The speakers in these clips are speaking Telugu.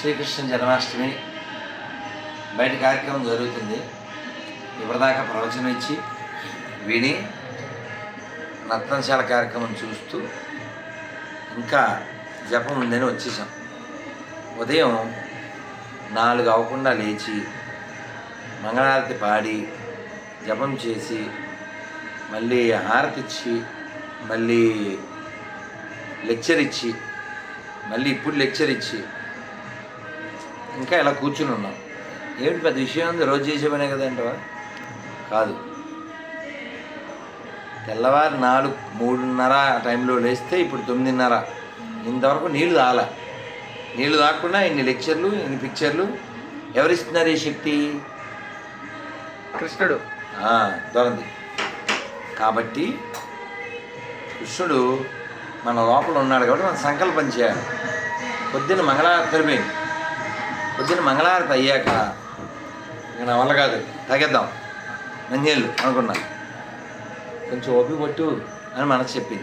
శ్రీకృష్ణ జన్మాష్టమి బయట కార్యక్రమం జరుగుతుంది. ఇప్పటిదాకా ప్రవచనం ఇచ్చి విని నర్తనశాల కార్యక్రమం చూస్తూ ఇంకా జపం ఉందని వచ్చేసాం. ఉదయం నాలుగు అవ్వకుండా లేచి మంగళారతి పాడి జపం చేసి మళ్ళీ హారతి ఇచ్చి మళ్ళీ లెక్చర్ ఇచ్చి మళ్ళీ ఇప్పుడు లెక్చర్ ఇచ్చి ఇంకా ఇలా కూర్చుని ఉన్నాం. ఏమిటి పెద్ద విషయం ఉంది? రోజు చేసే పనే కదంటవా కాదు. తెల్లవారు నాలుగు మూడున్నర టైంలో లేస్తే ఇప్పుడు తొమ్మిదిన్నర. ఇంతవరకు నీళ్ళు తాగల. నీళ్ళు తాగకుండా ఇన్ని లెక్చర్లు ఇన్ని పిక్చర్లు ఎవరిస్తున్నారు ఈ శక్తి? కృష్ణుడు. దొరంది. కాబట్టి కృష్ణుడు మన లోపల ఉన్నాడు కాబట్టి మనం సంకల్పం చేయాలి. పొద్దున్న మంగళారతి అయిపోయింది పొద్దున్న మంగళారతి అయ్యాక ఇక నా వల్ల కాదు. తగ్గేద్దాం నంజేళ్ళు అనుకున్నా. కొంచెం ఓపి కొట్టు అని మనసు చెప్పింది.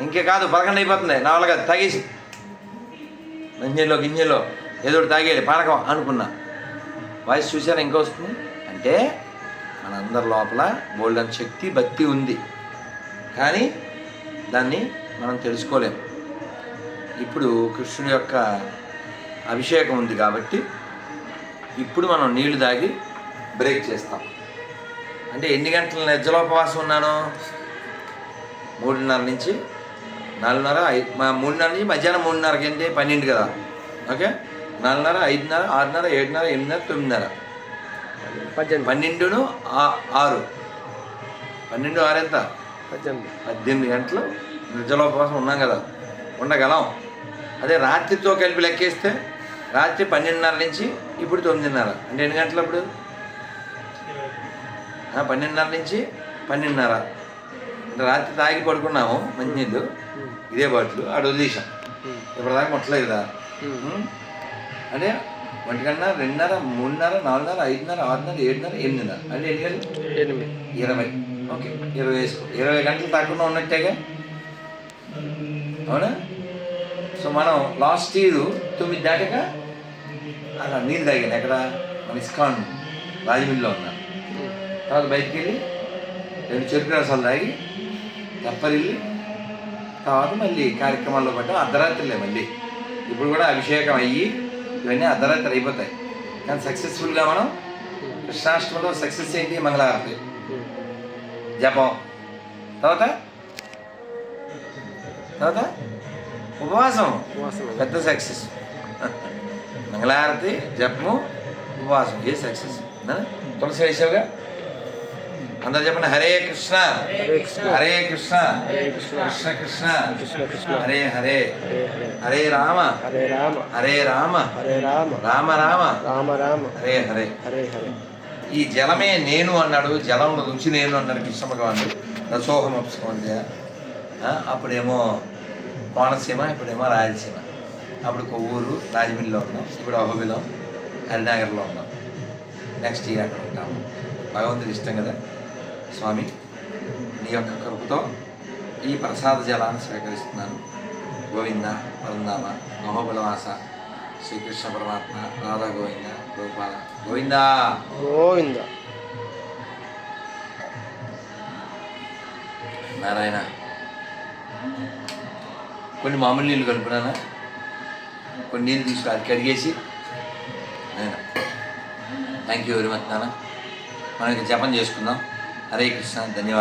ఇంకే కాదు పదకొండు అయిపోతుంది. నా వల్ల కాదు తాగేసి. మంజేలో గింజలో ఏదో తాగేది తాగేయాలి పానకం అనుకున్నా. వాయిస్ చూసారా ఇంకా వస్తుంది? అంటే మనందరి లోపల బోల్డన్ శక్తి భక్తి ఉంది. కానీ దాన్ని మనం తెలుసుకోలేం. ఇప్పుడు కృష్ణుడి యొక్క అభిషేకం ఉంది కాబట్టి ఇప్పుడు మనం నీళ్ళు తాగి బ్రేక్ చేస్తాం. అంటే ఎన్ని గంటల నిర్జలోపవాసం ఉన్నాను? మూడున్నర నుంచి నాలుగున్నర ఐదు మా మూడున్నర నుంచి మధ్యాహ్నం మూడున్నరకి ఏంటి పన్నెండు కదా. ఓకే? నాలుగున్నర ఐదున్నర ఆరున్నర ఏడున్నర ఎనిమిదిన్నర తొమ్మిదిన్నర. పద్దెనిమిది. పన్నెండును ఆరు. పన్నెండు ఆరు ఎంత? పద్దెనిమిది. పద్దెనిమిది గంటలు నిర్జలోపవాసం ఉన్నాం కదా. ఉండగలం. అదే రాత్రితో కలిపి లెక్కేస్తే రాత్రి పన్నెండున్నర నుంచి ఇప్పుడు తొమ్మిదిన్నర. అంటే ఎన్ని గంటలు అప్పుడు పన్నెండున్నర నుంచి పన్నెండున్నర. అంటే రాత్రి తాగి పడుకున్నాము మంచినీళ్ళు ఇదే బాటిల్ ఆడు వదిలేసాం. ఇప్పటిదాకా ముట్టలేదు కదా? అంటే ఒంటి గంట రెండున్నర మూడున్నర నాలుగున్నర ఐదున్నర ఆరున్నర ఏడున్నర ఎనిమిదిన్నర. అంటే ఎన్ని గంటలు? ఎనిమిది. ఇరవై. ఓకే ఇరవై వేసుకో. ఇరవై గంటలు తక్కువ ఉన్నట్టేగా? అవునా? సో మనం లాస్ట్ ఇయర్ తొమ్మిది దాటాక అలా నీళ్ళు తాగాను ఎక్కడ? మన ఇస్కాన్ రాజమండ్రిలో ఉన్నా. తర్వాత బయటికి వెళ్ళి రెండు చెరుకు రసాలు తాగి తెప్పరిల్లి తర్వాత మళ్ళీ కార్యక్రమాల్లో పడ్డాం. అర్ధరాత్రిలే మళ్ళీ. ఇప్పుడు కూడా అభిషేకం అయ్యి ఇవన్నీ అర్ధరాత్రి అయిపోతాయి. కానీ సక్సెస్ఫుల్గా మనం కృష్ణాష్టమిలో సక్సెస్ ఏంటి? మంగళహారతి జపం. తర్వాత? తర్వాత? ఉపవాసం. పెద్ద సక్సెస్ మంగళహారతి జపము ఉపవాసం. ఏ సక్సెస్? తులసి వేసావుగా అందరు చెప్పండి హరే కృష్ణ. హరే కృష్ణ. హరే కృష్ణ. హరే కృష్ణ. హరే హరే. హరే రామ. హరే రామ. హరే రామ. హరే రామ. రామ రామ. రామ రామ. హరే హరే. హరే హరే. ఈ జలమే నేను అన్నాడు జలంలో రుచి నేను అన్నాడు కృష్ణ భగవానుడు. రసోహం అప్సుకోండి అప్పుడేమో కోనసీమ ఇప్పుడేమో రాయలసీమ. అప్పుడు కొవ్వూరు రాజమండ్రిలో ఉన్నాం ఇప్పుడు అహోబిలం హరినగర్లో ఉన్నాం. నెక్స్ట్ ఇయర్ అక్కడ ఉంటాము భగవంతుడి ఇష్టం కదా? స్వామి నీ యొక్క కృపతో ఈ ప్రసాద జలాన్ని స్వీకరిస్తున్నాను. గోవింద పరందామ అహోబిలవాస శ్రీకృష్ణ పరమాత్మ రాధా గోవింద గోపాల గోవిందా! గోవింద. నారాయణ కొన్ని మామూలు నీళ్ళు కలుపునానా కొన్ని నీళ్ళు తీసుకు కడిగేసి నేను థ్యాంక్ యూ వెరీ మచ్ నాన్న. మనం ఇక జపం చేసుకుందాం. హరే కృష్ణ ధన్యవాదాలు.